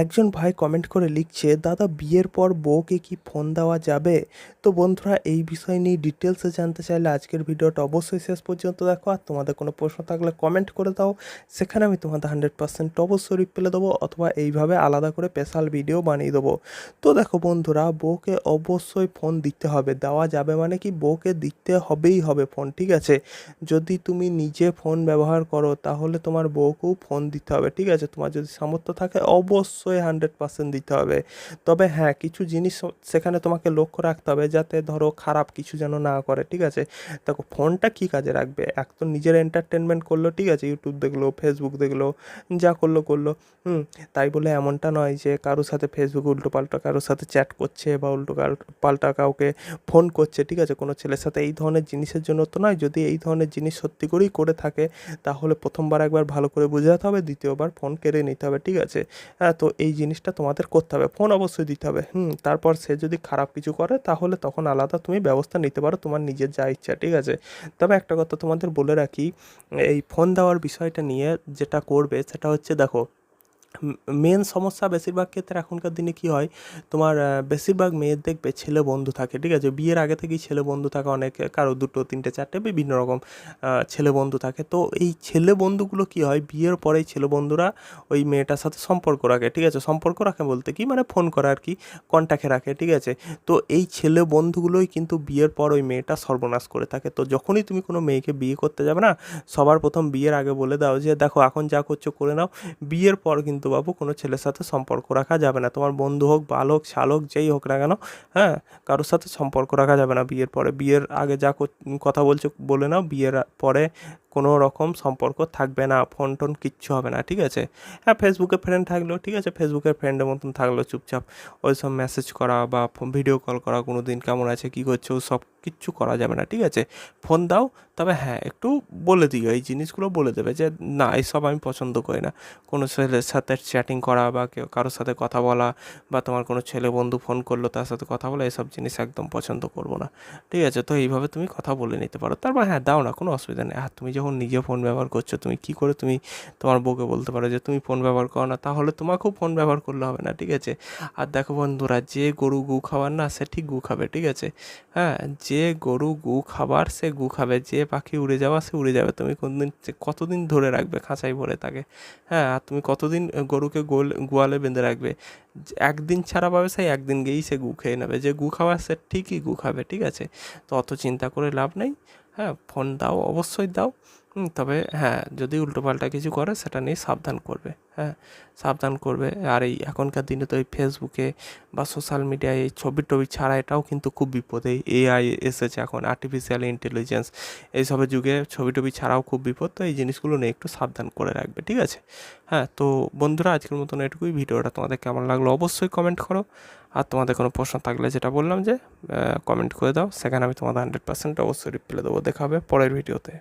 একজন ভাই কমেন্ট করে লিখছে, দাদা, বিয়ের পর বউকে কি ফোন দেওয়া যাবে? তো বন্ধুরা, এই বিষয় নিয়ে ডিটেলসে জানতে চাইলে আজকের ভিডিওটা অবশ্যই শেষ পর্যন্ত দেখো। আর তোমাদের কোনো প্রশ্ন থাকলে কমেন্ট করে দাও। সেখানে আমি তোমাদের হান্ড্রেড পার্সেন্ট অবশ্যই রিপ্লে দেবো অথবা এইভাবে আলাদা করে স্পেশাল ভিডিও বানিয়ে দেবো। তো দেখো বন্ধুরা, বউকে অবশ্যই ফোন দিতে হবে। দেওয়া যাবে মানে কি? বউকে দিতে হবেই হবে ফোন ঠিক আছে? যদি তুমি নিজে ফোন ব্যবহার করো, তাহলে তোমার বউকেও ফোন দিতে হবে, ঠিক আছে? তোমার যদি সামর্থ্য থাকে, অবশ্যই হান্ড্রেড পার্সেন্ট দিতে হবে। তবে হ্যাঁ কিছু জিনিস সেখানে তোমাকে লক্ষ্য রাখতে হবে যাতে ধরো খারাপ কিছু যেন না করে, ঠিক আছে? দেখো ফোনটা কী কাজে রাখবে? এক তো নিজের এন্টারটেনমেন্ট করল, ঠিক আছে? ইউটিউব দেখল ফেসবুক দেখল, যা করল করল, হুম? তাই বলে এমনটা নয় যে কারোর সাথে ফেসবুক উল্টো পাল্টা কারোর সাথে চ্যাট করছে বা উল্টো পাল্টা কাউকে ফোন করছে, ঠিক আছে? কোনো ছেলের সাথে এই ধরনের জিনিসের জন্য তো নয়। যদি এই ধরনের জিনিস সত্যি করেই করে থাকে, তাহলে প্রথমবার একবার ভালো করে বোঝাতে হবে, দ্বিতীয়বার ফোন কেড়ে নিতে হবে, ঠিক আছে? হ্যাঁ তো এই জিনিসটা তোমাদের করতে হবে। ফোন অবশ্যই দিতে হবে। হুম, তারপর সে যদি খারাপ কিছু করে, তাহলে তখন আলাদা তুমি ব্যবস্থা নিতে পারো তোমার নিজের যা ইচ্ছা, ঠিক আছে? তবে একটা কথা তোমাদের বলে রাখি, এই ফোন দেওয়ার বিষয়টা নিয়ে যেটা করবে, সেটা হচ্ছে দেখো মেন সমস্যা বেশিরভাগ ক্ষেত্রে এখনকার দিনে কি হয়? তোমার বেশিরভাগ মেয়ের দেখবে ছেলে বন্ধু থাকে, ঠিক আছে? বিয়ের আগে থেকেই ছেলে বন্ধু থাকে অনেক, কারও দুটো, তিনটে, চারটে বিভিন্ন রকম ছেলে বন্ধু থাকে। তো এই ছেলে বন্ধুগুলো কি হয়? বিয়ের পরেই ছেলে বন্ধুরা ওই মেয়েটার সাথে সম্পর্ক রাখে, ঠিক আছে? সম্পর্ক রাখে বলতে কি? মানে ফোন করে আর কি কন্ট্যাক্টে রাখে, ঠিক আছে? তো এই ছেলে বন্ধুগুলোই কিন্তু বিয়ের পর ওই মেয়েটা সর্বনাশ করে থাকে। তো যখনই তুমি কোনো মেয়েকে বিয়ে করতে যাবে না, সবার প্রথম বিয়ের আগে বলে দাও যে, দেখো, এখন যা করছ করে নাও। বিয়ের পর কিন্তু বাবু কোনো ছেলের সাথে সম্পর্ক রাখা যাবে না। তোমার বন্ধু হোক বালক শালক যেই হোক না কেন হ্যাঁ কারোর সাথে সম্পর্ক রাখা যাবে না বিয়ের পরে। বিয়ের আগে যা কথা বলছো, বলে নাও, বিয়ের পরে কোনো রকম সম্পর্ক থাকবে না, ফোন টোন কিচ্ছু হবে না, ঠিক আছে? হ্যাঁ ফেসবুকে ফ্রেন্ড থাকলেও, ঠিক আছে ফেসবুকের ফ্রেন্ডের মতন থাকলেও চুপচাপ ওই সব মেসেজ করা বা ভিডিও কল করা, কোনো দিন কেমন আছে, কী করছ সব কিচ্ছু করা যাবে না, ঠিক আছে? ফোন দাও, তবে হ্যাঁ একটু বলে দিও, এই জিনিসগুলো বলে দেবে যে, না এইসব আমি পছন্দ করি না। কোনো ছেলের সাথে চ্যাটিং করা বা কেউ কারোর সাথে কথা বলা বা তোমার কোনো ছেলে বন্ধু ফোন করল, তার সাথে কথা বলা, এসব জিনিস একদম পছন্দ করব না, ঠিক আছে? তো এইভাবে তুমি কথা বলে নিতে পারো। তারপর হ্যাঁ দাও না, কোনো অসুবিধা নেই। আর তুমি যখন নিজে ফোন ব্যবহার করছ, তুমি কী করে তুমি তোমার বউকে বলতে পারো যে, তুমি ফোন ব্যবহার করো না? তাহলে তোমাকেও ফোন ব্যবহার করলে হবে না, ঠিক আছে? আর দেখো বন্ধুরা, যে গরু গু খাবার না, সে ঠিক গু খাবে, ঠিক আছে? হ্যাঁ যে গরু গু খাবার, সে গু খাবে। যে পাখি উড়ে যাওয়া, সে উড়ে যাবে। তুমি কোনদিন কতদিন ধরে রাখবে? খাঁচাই ভরে তাকে। হ্যাঁ আর তুমি কতদিন গরুকে গোল, গোয়ালে বেঁধে রাখবে? একদিন ছাড়া পাবে সেই একদিন গিয়েই সে গু খেয়ে নেবে। যে গু খাবার, সে ঠিকই গু খাবে, ঠিক আছে? তো অত চিন্তা করে লাভ নেই। হ্যাঁ ফোন দাও অবশ্যই দাও। তবে হ্যাঁ যদি উল্টোপাল্টা কিছু করে, সেটা নিয়ে সাবধান করবে। হ্যাঁ সাবধান করবে। আর এই এখনকার দিনে তো এই ফেসবুকে বা সোশ্যাল মিডিয়ায় এই ছবি টবি ছাড়া এটাও কিন্তু খুব বিপদ এআই এসেছে এখন আর্টিফিশিয়াল ইন্টেলিজেন্স এইসবের যুগে ছবি টবি ছাড়াও খুব বিপদ। তো এই জিনিসগুলো নিয়ে একটু সাবধান করে রাখবে, ঠিক আছে? হ্যাঁ তো বন্ধুরা, আজকের মতন এটুকুই। ভিডিওটা তোমাদের কেমন লাগল অবশ্যই কমেন্ট করো। আর তোমাদের কোনো প্রশ্ন থাকলে যেটা বললাম যে কমেন্ট করে দাও। সেখানে আমি তোমাদের হান্ড্রেড পার্সেন্ট অবশ্যই রিপ্লাই দেবো। দেখা হবে পরের ভিডিওতে।